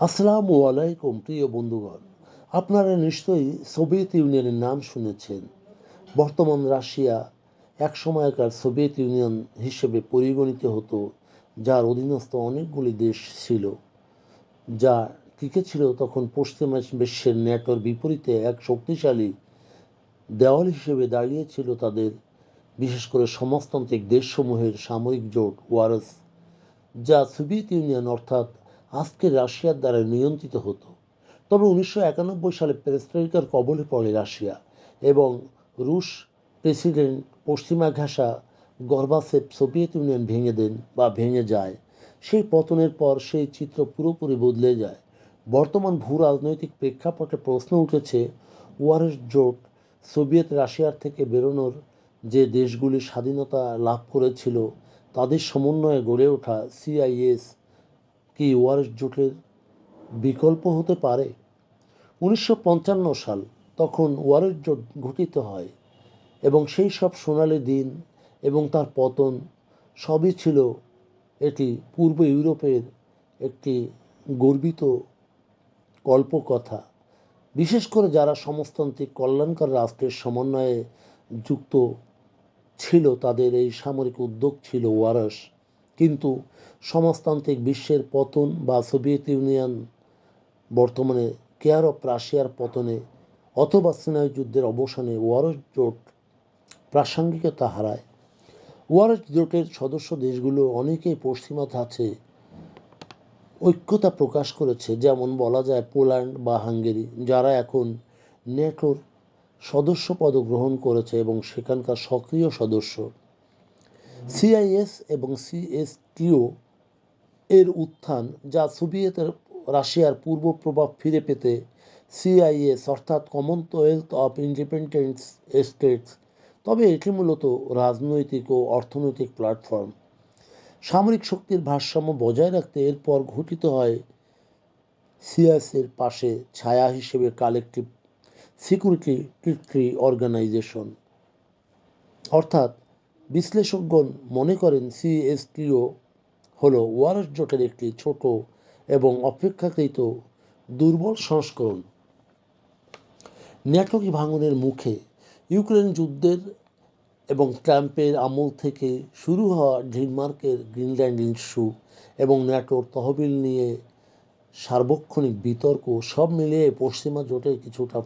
আসসালামু আলাইকুম, প্রিয় বন্ধুগণ। আপনারা নিশ্চয়ই সোভিয়েত ইউনিয়নের নাম শুনেছেন। বর্তমান রাশিয়া এক সময়কার সোভিয়েত ইউনিয়ন হিসেবে পরিগণিত হতো, যার অধীনস্থ অনেকগুলি দেশ ছিল। যা টিকে ছিল তখন পশ্চিমা বিশ্বের ন্যাটোর বিপরীতে এক শক্তিশালী দেওয়াল হিসেবে দাঁড়িয়েছিল তাদের, বিশেষ করে সমাজতান্ত্রিক দেশসমূহের সামরিক জোট ওয়ারস, যা সোভিয়েত ইউনিয়ন অর্থাৎ আজকের রাশিয়ার দ্বারা নিয়ন্ত্রিত হতো। তবে উনিশশো একানব্বই সালে পেরেস্ট্রয়িকার কবলে পড়ে রাশিয়া এবং রুশ প্রেসিডেন্ট পশ্চিমা ঘাসা গর্বাসেপ সোভিয়েত ইউনিয়ন ভেঙে দেন বা ভেঙে যায়। সেই পতনের পর সেই চিত্র পুরোপুরি বদলে যায়। বর্তমান ভূ রাজনৈতিক প্রেক্ষাপটে প্রশ্ন উঠেছে ওয়ারেস জোট সোভিয়েত রাশিয়ার থেকে বেরোনোর যে দেশগুলি স্বাধীনতা লাভ করেছিল, তাদের সমন্বয়ে গড়ে ওঠা সিআইএস কি ওয়ারেস জোটের বিকল্প হতে পারে? উনিশশো পঞ্চান্ন সাল তখন ওয়ারেস জোট গঠিত হয় এবং সেই সব সোনালি দিন এবং তার পতন সবই ছিল এটি পূর্ব ইউরোপের একটি গর্বিত কল্পকথা। বিশেষ করে যারা সমাজতান্ত্রিক কল্যাণকর রাষ্ট্রের সমন্বয়ে যুক্ত ছিল, তাদের এই সামরিক উদ্যোগ ছিল ওয়ারস কিন্তু সমাজতান্ত্রিক বিশ্বের পতন বা সোভিয়েত ইউনিয়ন, বর্তমানে কেয়ার অফ রাশিয়ার পতনে অথবা সিনাই যুদ্ধের অবসানে ওয়ারস জোট প্রাসঙ্গিকতা হারায়। ওয়ারস জোটের সদস্য দেশগুলো অনেকেই পশ্চিমা ধাঁচে ঐক্যতা প্রকাশ করেছে, যেমন বলা যায় পোল্যান্ড বা হাঙ্গেরি, যারা এখন নেটোর সদস্য পদ গ্রহণ করেছে এবং সেখানকার সক্রিয় সদস্য। সিআইএস এবং সিএসটিও এর উত্থান যা সোভিয়েতের রাশিয়ার পূর্ব প্রভাব ফিরে পেতে সিআইএস, অর্থাৎ কমনওয়েলথ অফ ইন্ডিপেন্ডেন্স স্টেটস তবে এটি মূলত রাজনৈতিক ও অর্থনৈতিক প্ল্যাটফর্ম সামরিক শক্তির ভারসাম্য বজায় রাখতে এরপর ঘটিত হয় সিএসের পাশে ছায়া হিসেবে কালেকটিভ সিকিউরিটি ট্রিটরি অর্গানাইজেশন অর্থাৎ বিশ্লেষকগণ মনে করেন সিএসটিও হলো ওয়ারস জোটের একটি ছোট এবং অপেক্ষাকৃত দুর্বল সংস্করণ। ন্যাটোকে ভাঙনের মুখে ইউক্রেন যুদ্ধের এবং ট্রাম্পের আমল থেকে শুরু হওয়া ডেনমার্কের গ্রিনল্যান্ড ইস্যু এবং ন্যাটোর তহবিল নিয়ে সার্বক্ষণিক বিতর্ক সব মিলিয়ে পশ্চিমা জোটের কিছুটা